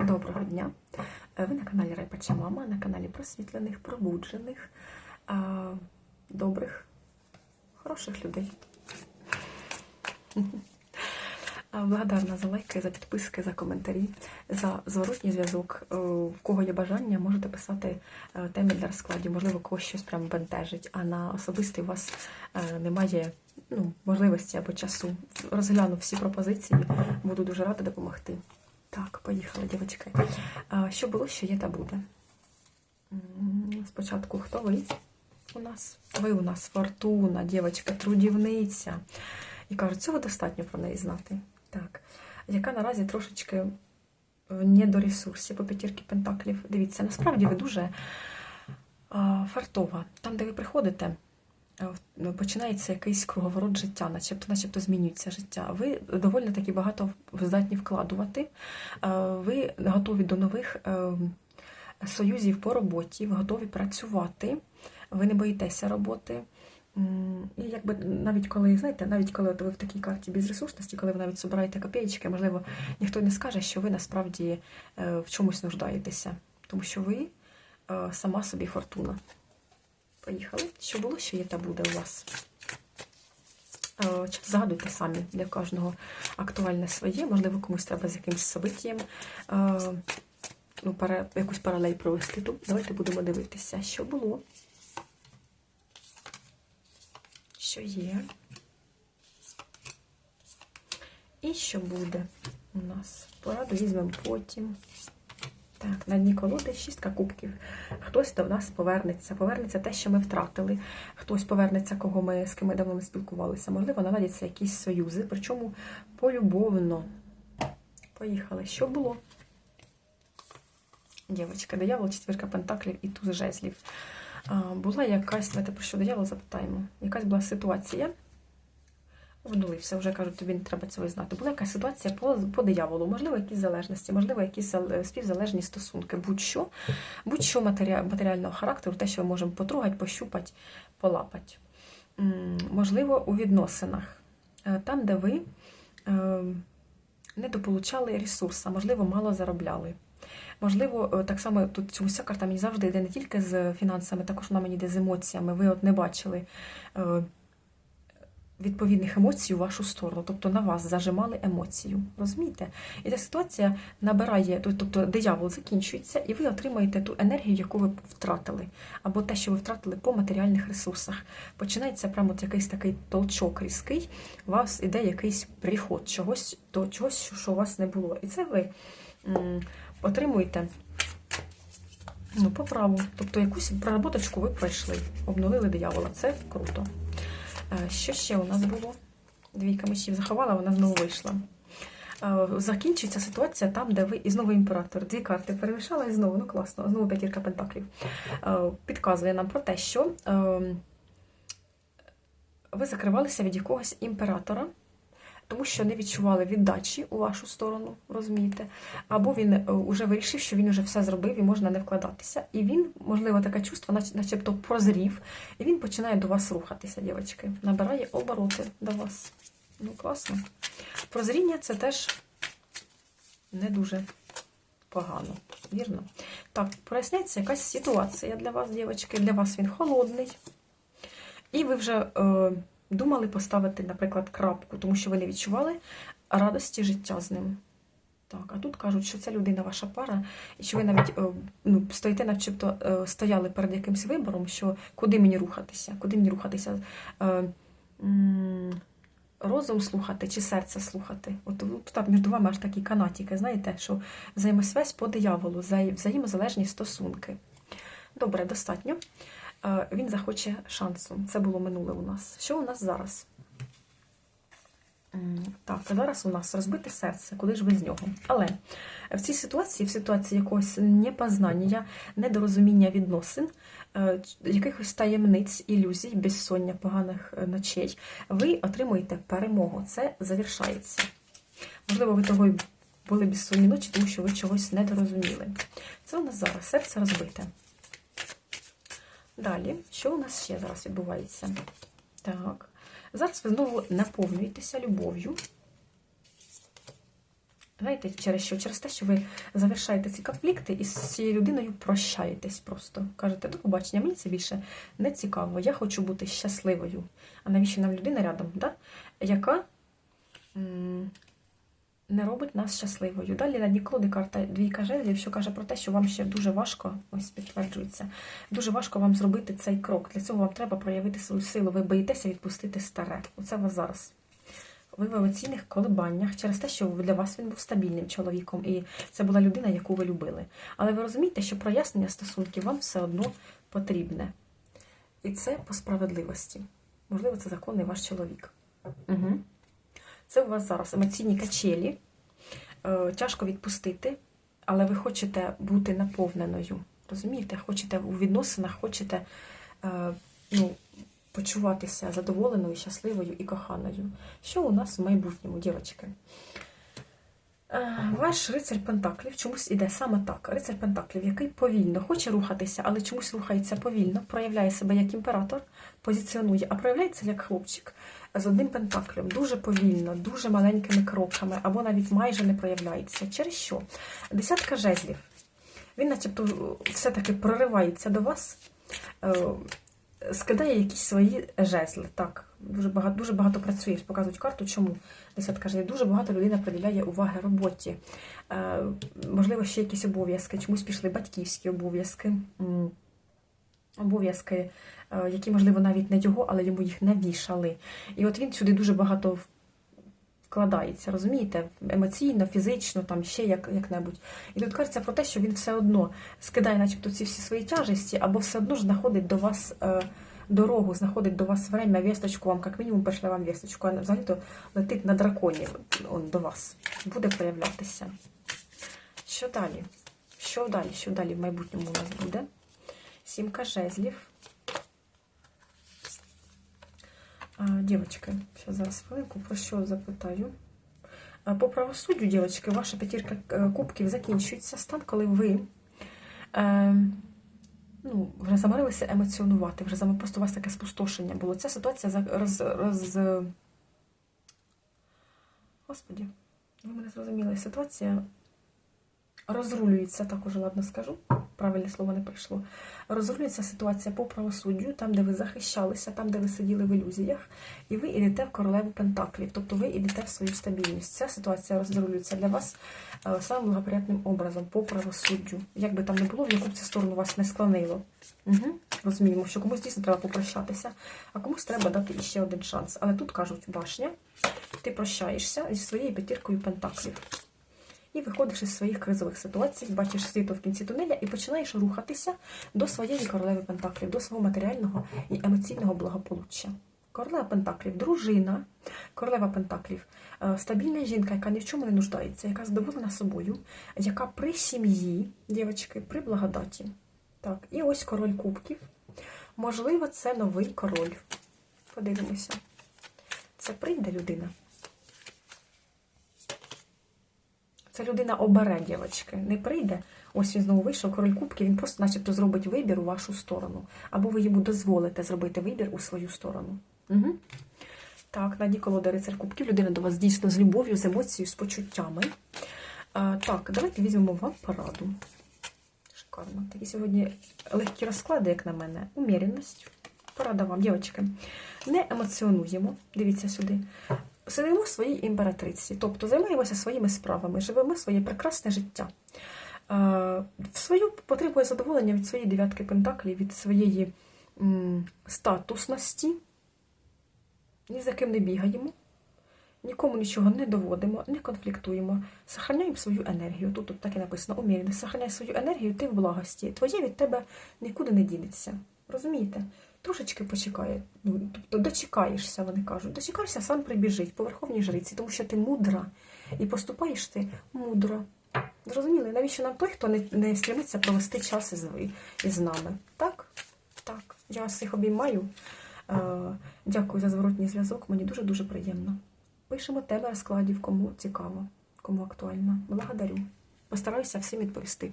Доброго дня! Е, Ви на каналі Райпача Мама, на каналі просвітлених, пробуджених, добрих, хороших людей. Благодарна за лайки, за підписки, за коментарі, за зворотній зв'язок. Е, В кого є бажання, можете писати е, темі для розкладів. Можливо, когось щось прямо бентежить, а на особистий у вас немає ну, можливості або часу. Розгляну всі пропозиції, буду дуже рада допомогти. Так, поїхали, дівчатки. Що було, що є та буде. Спочатку хто ви у нас? Ви у нас фортуна, дівчатка, трудівниця. І кажуть, цього достатньо про неї знати. Так. Яка наразі трошечки в недоресурсі по п'ятірки пентаклів. Дивіться, насправді ви дуже фартова. Там, де ви приходите, починається якийсь круговорот життя, начебто, начебто змінюється життя. Ви доволі таки багато здатні вкладувати. Е, Ви готові до нових е, союзів по роботі, ви готові працювати, ви не боїтеся роботи. І якби навіть коли, знаєте, навіть коли ви в такій карті безресурсності, коли ви навіть збираєте копеечки, можливо, ніхто не скаже, що ви насправді е, в чомусь нуждаєтеся, тому що ви е, сама собі фортуна. Поїхали. Що було, що є та буде у вас? Е, Згадуйте самі для кожного актуальне своє, можливо, комусь треба з якимось собиттям е, ну, пара, якусь паралель провести тут. Давайте будемо дивитися, що було, що є. І що буде у нас? Пораду візьмемо потім. Так, на дні колоди шістка кубків. Хтось до нас повернеться. Повернеться те, що ми втратили. Хтось повернеться, кого ми з ким ми давно не спілкувалися. Можливо, наладяться якісь союзи, причому полюбовно. Поїхали. Що було? Дівчатка, диявол, четвірка пентаклів і туз жезлів. Була якась, давайте про що диявол запитаємо. Якась була ситуація. Вдулився, вже кажуть, тобі не треба цього знати. Була якась ситуація по, по дияволу, можливо, якісь залежності, можливо, якісь співзалежні стосунки, будь-що, будь-що матеріального характеру, те, що ми можемо потрогати, пощупати, полапати. Можливо, у відносинах, Е, там, де ви е, недополучали ресурси, можливо, мало заробляли. Можливо, е, так само тут цю вся карта мені завжди йде не тільки з фінансами, також вона мені йде з емоціями. Ви от не бачили е, відповідних емоцій у вашу сторону, тобто на вас зажимали емоцію. Розумієте? І ця ситуація набирає, тобто диявол закінчується, і ви отримаєте ту енергію, яку ви втратили, або те, що ви втратили по матеріальних ресурсах. Починається прямо от якийсь такий толчок різкий, у вас іде якийсь приход чогось, до чогось, що у вас не було. І це ви отримуєте. Ну, по праву. Тобто якусь проработочку ви пройшли, обнулили диявола. Це круто. Е, Що ще у нас було? Двійка мечів заховала, вона знову вийшла. Е, Закінчується ситуація там, де ви і знову імператор. Дві карти перемішала і знову, ну класно, знову п'ятірка пентаклів. Е, Підказує нам про те, що е, ви закривалися від якогось імператора, тому що не відчували віддачі у вашу сторону, розумієте? Або він вже вирішив, що він вже все зробив і можна не вкладатися. І він, можливо, таке чувство, начебто прозрів, і він починає до вас рухатися, дівчатки. Набирає обороти до вас. Ну, класно. Прозріння це теж не дуже погано, вірно? Так, проясняється якась ситуація для вас, дівчатки. Для вас він холодний. І ви вже е, думали поставити, наприклад, крапку, тому що ви не відчували радості життя з ним. Так, а тут кажуть, що це людина ваша пара, і що ви навіть е, ну, стоїте, начебто е, стояли перед якимсь вибором, що куди мені рухатися, куди мені рухатися. Е, Розум слухати чи серце слухати. От так між вами аж такі канатики, знаєте, що взаємосвязь по дияволу, взаємозалежні стосунки. Добре, достатньо. Е, Він захоче шансу. Це було минуле у нас. Що у нас зараз? Так, а зараз у нас розбите серце, куди ж без нього. Але в цій ситуації, в ситуації якогось непознання, недорозуміння відносин, е, якихось таємниць, ілюзій, безсоння, поганих е, ночей, ви отримуєте перемогу. Це завершається. Можливо, ви того й були безсонні ночі, тому що ви чогось недорозуміли. Це у нас зараз серце розбите. Далі, що у нас ще зараз відбувається? Так. Зараз ви знову наповнюєтеся любов'ю. Знаєте, через що? Через те, що ви завершаєте ці конфлікти і з цією людиною прощаєтесь просто. Кажете, до побачення, мені це більше не цікаво. Я хочу бути щасливою. А навіщо нам людина рядом, да? яка не робить нас щасливою. Далі на дні колоди карта двійка жезлів, що каже про те, що вам ще дуже важко, ось підтверджується, дуже важко вам зробити цей крок. Для цього вам треба проявити свою силу. Ви боїтеся відпустити старе. Оце вас зараз. Ви в емоційних колебаннях через те, що для вас він був стабільним чоловіком, і це була людина, яку ви любили. Але ви розумієте, що прояснення стосунків вам все одно потрібне. І це по справедливості. Можливо, це законний ваш чоловік. Угу. Це у вас зараз емоційні качелі. Е, тяжко відпустити, але ви хочете бути наповненою. Розумієте? Хочете у відносинах, хочете е, ну, почуватися задоволеною, щасливою і коханою. Що у нас в майбутньому, дівчатки? Е, Ваш рицар Пентаклів чомусь іде саме так. Рицар Пентаклів, який повільно хоче рухатися, але чомусь рухається повільно, проявляє себе як імператор, позиціонує, а проявляється як хлопчик з одним пентаклем, дуже повільно, дуже маленькими кроками, або навіть майже не проявляється. Через що? Десятка жезлів. Він, начебто, все-таки проривається до вас, е, скидає якісь свої жезли. Так, дуже багато, дуже багато працює, показують карту. Чому? Десятка жезлів. Дуже багато людина приділяє уваги роботі. Е, Можливо, ще якісь обов'язки, чомусь пішли батьківські обов'язки. Обов'язки, е, які, можливо, навіть не його, але йому їх навішали. І от він сюди дуже багато вкладається, розумієте? Емоційно, фізично, там ще як, як-небудь. І тут кажеться про те, що він все одно скидає, начебто, ці всі свої тяжесті, або все одно ж знаходить до вас е, дорогу, знаходить до вас время, вісточку вам, як мінімум, пришле вам вісточку, а взагалі-то летить на драконі он, до вас. Буде проявлятися. Що далі? Що далі? Що далі в майбутньому у нас буде? Сімка жезлів. Дівчатки, зараз, хвилинку, про що запитаю. По правосуддю, дівчатки, ваша п'ятірка е, кубків закінчується стан, коли ви е, ну, вже заморилися емоціонувати, вже зам- просто у вас таке спустошення було. Ця ситуація роз, роз... Господі, ви мене зрозуміли. Ситуація розрулюється, так уже ладно скажу, правильне слово не прийшло. Розрулюється ситуація по правосуддю, там, де ви захищалися, там, де ви сиділи в ілюзіях, і ви йдете в королеву Пентаклів, тобто ви йдете в свою стабільність. Ця ситуація розрулюється для вас е, самим благоприятним образом по правосуддю. Як би там не було, в яку б це сторону вас не склонило. Угу. Розуміємо, що комусь дійсно треба попрощатися, а комусь треба дати іще один шанс. Але тут кажуть, башня, ти прощаєшся зі своєю п'ятіркою Пентаклів. І виходиш із своїх кризових ситуацій, бачиш світло в кінці тунеля і починаєш рухатися до своєї королеви Пентаклів, до свого матеріального і емоційного благополуччя. Королева Пентаклів, дружина, королева Пентаклів, е, стабільна жінка, яка ні в чому не нуждається, яка задоволена собою, яка при сім'ї, дівчатки, при благодаті. Так, і ось король кубків. Можливо, це новий король. Подивимося. Це прийде людина. Це людина обере, дівчатки, не прийде. Ось він знову вийшов, король кубків, він просто начебто зробить вибір у вашу сторону. Або ви йому дозволите зробити вибір у свою сторону. Угу. Так, на дні колода рицар кубків. Людина до вас дійсно з любов'ю, з емоцією, з почуттями. А, так, давайте візьмемо вам пораду. Шикарно. Такі сьогодні легкі розклади, як на мене. Уміряність. Порада вам, дівчатки. Не емоціонуємо. Дивіться сюди. Сидимо в своїй імператриці, тобто займаємося своїми справами, живемо своє прекрасне життя. Е, В свою потребує задоволення від своєї дев'ятки пентаклів, від своєї м, статусності. Ні за ким не бігаємо, нікому нічого не доводимо, не конфліктуємо, сохраняємо свою енергію. Тут, тут так і написано, умірно, сохраняй свою енергію, ти в благості. Твоє від тебе нікуди не дінеться. Розумієте? Трошечки почекає, ну, тобто дочекаєшся, вони кажуть. Дочекаєшся, сам прибіжить по верховній жриці, тому що ти мудра і поступаєш ти мудро. Зрозуміли, навіщо нам той, хто не, не стремиться провести час із, із нами? Так? Так. Я вас всіх обіймаю. Е, дякую за зворотній зв'язок. Мені дуже-дуже приємно. Пишемо теми розкладів, кому цікаво, кому актуально. Благодарю. Постараюся всім відповісти.